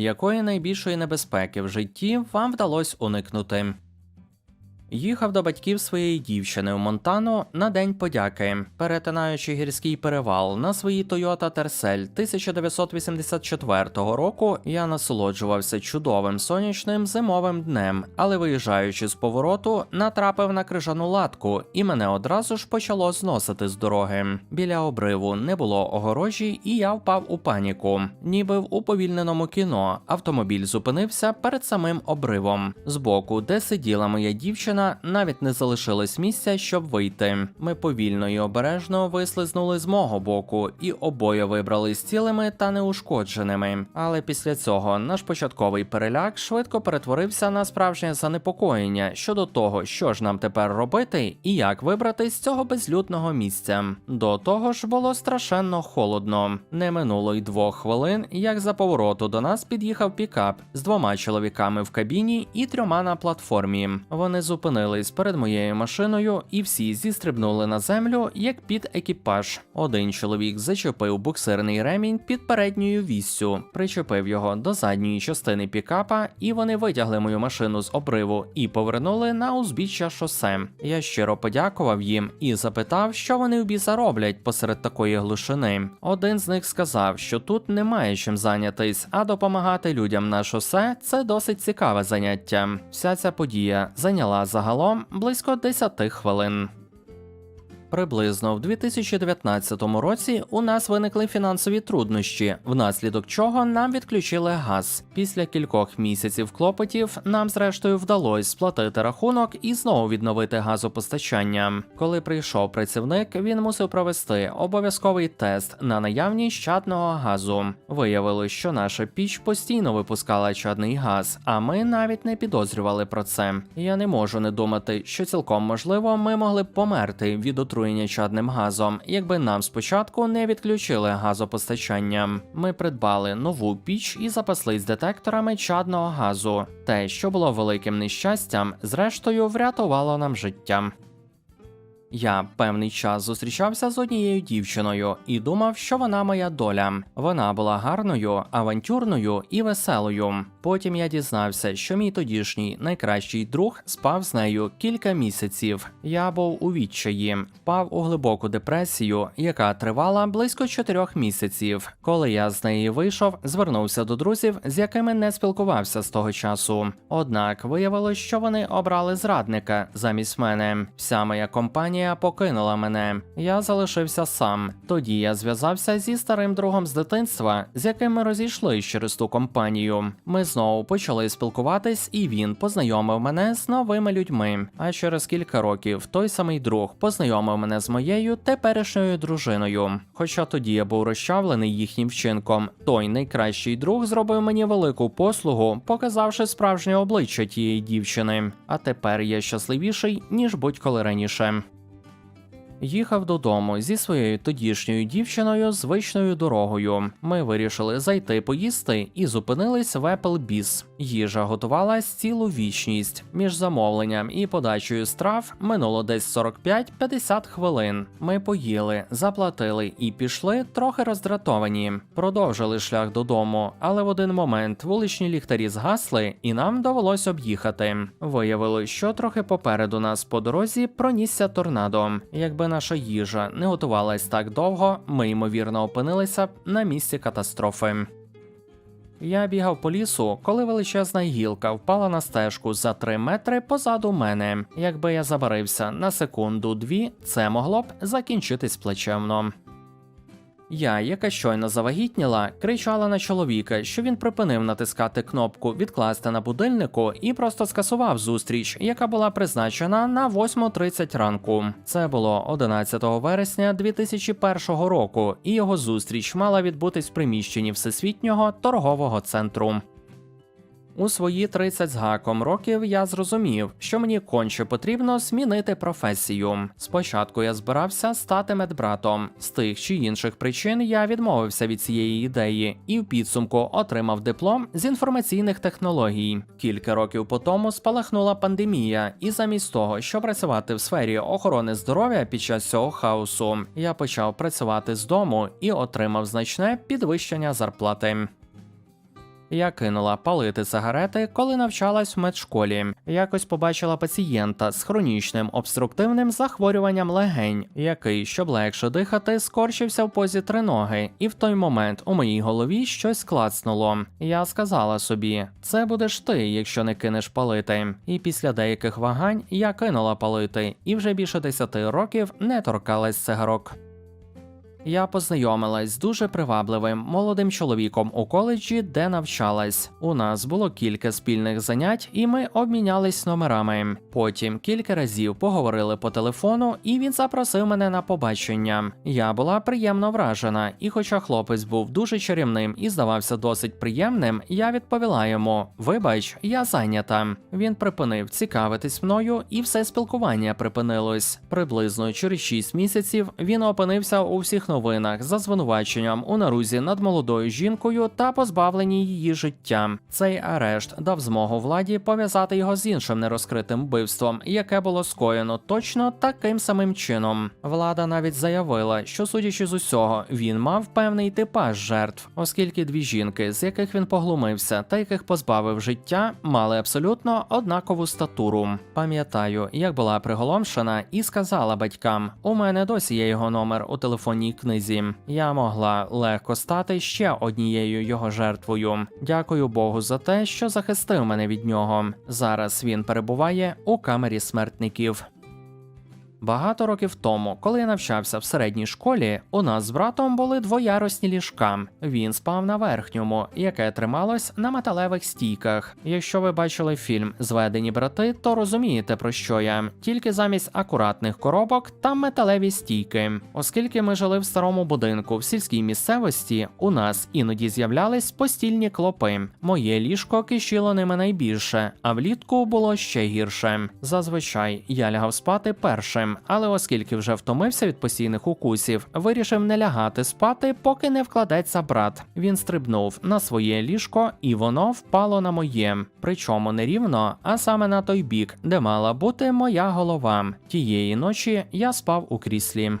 якої найбільшої небезпеки в житті вам вдалося уникнути. Їхав до батьків своєї дівчини у Монтану на День подяки, перетинаючи гірський перевал на своїй Toyota Tercel 1984 року. Я насолоджувався чудовим сонячним зимовим днем, але виїжджаючи з повороту, натрапив на крижану латку, і мене одразу ж почало зносити з дороги. Біля обриву не було огорожі, і я впав у паніку. Ніби в уповільненому кіно автомобіль зупинився перед самим обривом. Збоку, де сиділа моя дівчина, навіть не залишилось місця, щоб вийти. Ми повільно і обережно вислизнули з мого боку, і обоє вибрались цілими та неушкодженими. Але після цього наш початковий переляк швидко перетворився на справжнє занепокоєння щодо того, що ж нам тепер робити і як вибрати з цього безлюдного місця. До того ж було страшенно холодно. Не минуло й двох хвилин, як за повороту до нас під'їхав пікап з двома чоловіками в кабіні і трьома на платформі. Вони зупинились перед моєю машиною, і всі зістрибнули на землю як під екіпаж. Один чоловік зачепив буксирний ремінь під передньою віссю, причепив його до задньої частини пікапа, і вони витягли мою машину з обриву і повернули на узбіччя шосе. Я щиро подякував їм і запитав, що вони в біса роблять посеред такої глушини. Один з них сказав, що тут немає чим зайнятись, а допомагати людям на шосе це досить цікаве заняття. Вся ця подія зайняла загалом близько 10 хвилин. Приблизно в 2019 році у нас виникли фінансові труднощі, внаслідок чого нам відключили газ. Після кількох місяців клопотів нам зрештою вдалося сплатити рахунок і знову відновити газопостачання. Коли прийшов працівник, він мусив провести обов'язковий тест на наявність чадного газу. Виявилось, що наша піч постійно випускала чадний газ, а ми навіть не підозрювали про це. Я не можу не думати, що цілком можливо ми могли б померти від отруєння чадним газом, якби нам спочатку не відключили газопостачання. Ми придбали нову піч і запаслись детекторами чадного газу. Те, що було великим нещастям, зрештою врятувало нам життя. Я певний час зустрічався з однією дівчиною і думав, що вона моя доля. Вона була гарною, авантюрною і веселою. Потім я дізнався, що мій тодішній найкращий друг спав з нею кілька місяців. Я був у відчаї, впав у глибоку депресію, яка тривала близько чотирьох місяців. Коли я з неї вийшов, звернувся до друзів, з якими не спілкувався з того часу. Однак виявилось, що вони обрали зрадника замість мене. Вся моя компанія покинула мене. Я залишився сам. Тоді я зв'язався зі старим другом з дитинства, з яким ми розійшлись через ту компанію. Ми знову почали спілкуватись, і він познайомив мене з новими людьми. А через кілька років той самий друг познайомив мене з моєю теперішньою дружиною. Хоча тоді я був розчавлений їхнім вчинком, той найкращий друг зробив мені велику послугу, показавши справжнє обличчя тієї дівчини. А тепер я щасливіший ніж будь-коли раніше. Їхав додому зі своєю тодішньою дівчиною звичною дорогою. Ми вирішили зайти поїсти і зупинились в Applebee's. Їжа готувалась цілу вічність. Між замовленням і подачею страв минуло десь 45-50 хвилин. Ми поїли, заплатили і пішли трохи роздратовані. Продовжили шлях додому, але в один момент вуличні ліхтарі згасли, і нам довелось об'їхати. Виявилось, що трохи попереду нас по дорозі пронісся торнадо. Якби наша їжа не готувалась так довго, ми ймовірно опинилися на місці катастрофи. Я бігав по лісу, коли величезна гілка впала на стежку за три метри позаду мене. Якби я забарився на секунду-дві, це могло б закінчитись плечевно. Я, яка щойно завагітніла, кричала на чоловіка, що він припинив натискати кнопку відкласти на будильнику і просто скасував зустріч, яка була призначена на 8.30 ранку. Це було 11 вересня 2001 року, і його зустріч мала відбутись в приміщенні всесвітнього торгового центру. У свої 30 з гаком років я зрозумів, що мені конче потрібно змінити професію. Спочатку я збирався стати медбратом. З тих чи інших причин я відмовився від цієї ідеї і в підсумку отримав диплом з інформаційних технологій. Кілька років по тому спалахнула пандемія, і замість того, щоб працювати в сфері охорони здоров'я під час цього хаосу, я почав працювати з дому і отримав значне підвищення зарплати. Я кинула палити сигарети, коли навчалась в медшколі. Якось побачила пацієнта з хронічним обструктивним захворюванням легень, який, щоб легше дихати, скорчився в позі триноги, і в той момент у моїй голові щось клацнуло. Я сказала собі: це будеш ти, якщо не кинеш палити. І після деяких вагань я кинула палити, і вже більше 10 років не торкалась цигарок. Я познайомилась з дуже привабливим молодим чоловіком у коледжі, де навчалась. У нас було кілька спільних занять, і ми обмінялись номерами. Потім кілька разів поговорили по телефону, і він запросив мене на побачення. Я була приємно вражена, і хоча хлопець був дуже чарівним і здавався досить приємним, я відповіла йому: Вибач, я зайнята. Він припинив цікавитись мною, і все спілкування припинилось. Приблизно через 6 місяців він опинився у всіх новинах за звинуваченням у нарузі над молодою жінкою та позбавленні її життя. Цей арешт дав змогу владі пов'язати його з іншим нерозкритим вбивством, яке було скоєно точно таким самим чином. Влада навіть заявила, що, судячи з усього, він мав певний типаж жертв, оскільки дві жінки, з яких він поглумився та яких позбавив життя, мали абсолютно однакову статуру. Пам'ятаю, як була приголомшена і сказала батькам: у мене досі є його номер у телефонній книзі. Я могла легко стати ще однією його жертвою. Дякую Богу за те, що захистив мене від нього. Зараз він перебуває у камері смертників. Багато років тому, коли я навчався в середній школі, у нас з братом були двоярусні ліжка. Він спав на верхньому, яке трималось на металевих стійках. Якщо ви бачили фільм Зведені брати, то розумієте про що я. Тільки замість акуратних коробок там металеві стійки. Оскільки ми жили в старому будинку в сільській місцевості, у нас іноді з'являлись постільні клопи. Моє ліжко кишіло ними найбільше, а влітку було ще гірше. Зазвичай я лягав спати першим, але оскільки вже втомився від постійних укусів, вирішив не лягати спати, поки не вкладеться брат. Він стрибнув на своє ліжко, і воно впало на моє. Причому не рівно, а саме на той бік, де мала бути моя голова. Тієї ночі я спав у кріслі.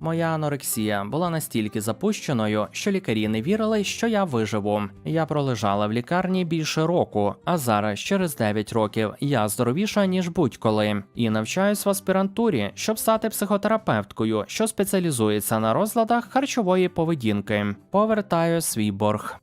Моя анорексія була настільки запущеною, що лікарі не вірили, що я виживу. Я пролежала в лікарні більше року, а зараз, через 9 років, я здоровіша ніж будь-коли, і навчаюсь в аспірантурі, щоб стати психотерапевткою, що спеціалізується на розладах харчової поведінки. Повертаю свій борг.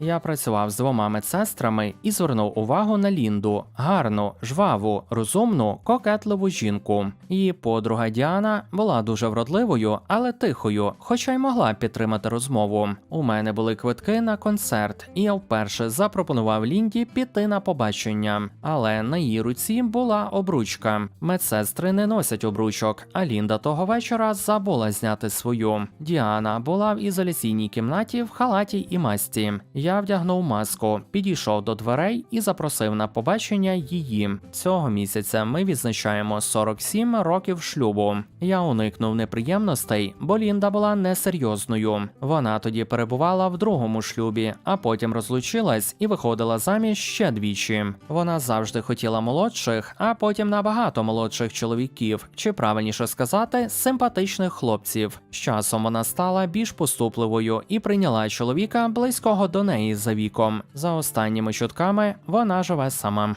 Я працював з двома медсестрами і звернув увагу на Лінду, гарну, жваву, розумну, кокетливу жінку. Її подруга Діана була дуже вродливою, але тихою, хоча й могла підтримати розмову. У мене були квитки на концерт, і я вперше запропонував Лінді піти на побачення. Але на її руці була обручка. Медсестри не носять обручок, а Лінда того вечора забула зняти свою. Діана була в ізоляційній кімнаті в халаті і масті. Я вдягнув маску, підійшов до дверей і запросив на побачення її. Цього місяця ми відзначаємо 47 років шлюбу. Я уникнув неприємностей, бо Лінда була несерйозною. Вона тоді перебувала в другому шлюбі, а потім розлучилась і виходила заміж ще двічі. Вона завжди хотіла молодших, а потім набагато молодших чоловіків, чи правильніше сказати, симпатичних хлопців. З часом вона стала більш поступливою і прийняла чоловіка близького до неї за віком. За останніми чутками вона живе сама.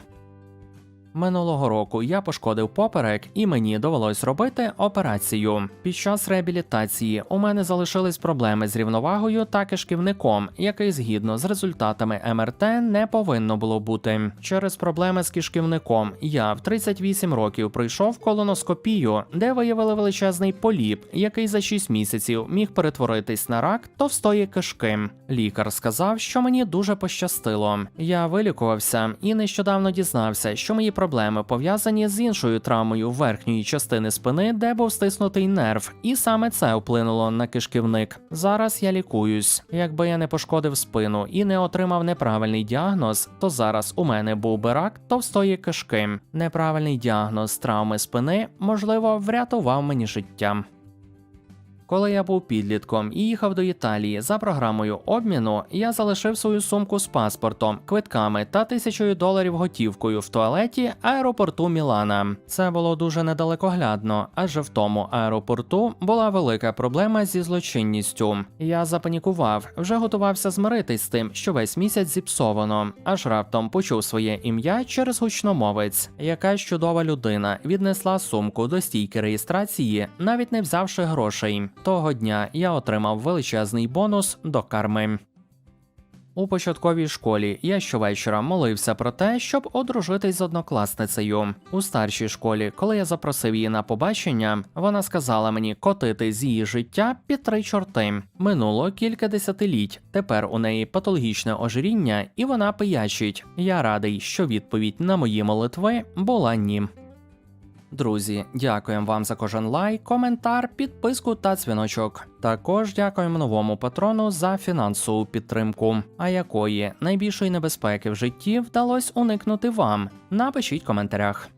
Минулого року я пошкодив поперек, і мені довелось робити операцію. Під час реабілітації у мене залишились проблеми з рівновагою та кишківником, який згідно з результатами МРТ не повинно було бути. Через проблеми з кишківником я в 38 років пройшов колоноскопію, де виявили величезний поліп, який за 6 місяців міг перетворитись на рак товстої кишки. Лікар сказав, що мені дуже пощастило. Я вилікувався і нещодавно дізнався, що мої проблеми пов'язані з іншою травмою верхньої частини спини, де був стиснутий нерв, і саме це вплинуло на кишківник. Зараз я лікуюсь. Якби я не пошкодив спину і не отримав неправильний діагноз, то зараз у мене був би рак товстої кишки. Неправильний діагноз травми спини, можливо, врятував мені життя. Коли я був підлітком і їхав до Італії за програмою обміну, я залишив свою сумку з паспортом, квитками та тисячою доларів готівкою в туалеті аеропорту Мілана. Це було дуже недалекоглядно, адже в тому аеропорту була велика проблема зі злочинністю. Я запанікував, вже готувався змиритись з тим, що весь місяць зіпсовано, аж раптом почув своє ім'я через гучномовець. Якась чудова людина віднесла сумку до стійки реєстрації, навіть не взявши грошей. Того дня я отримав величезний бонус до карми. У початковій школі я щовечора молився про те, щоб одружитись з однокласницею. У старшій школі, коли я запросив її на побачення, вона сказала мені котити з її життя під три чорти. Минуло кілька десятиліть. Тепер у неї патологічне ожиріння, і вона пиячить. Я радий, що відповідь на мої молитви була ні. Друзі, дякуємо вам за кожен лайк, коментар, підписку та дзвіночок. Також дякуємо новому патрону за фінансову підтримку. А якої найбільшої небезпеки в житті вдалося уникнути вам? Напишіть в коментарях.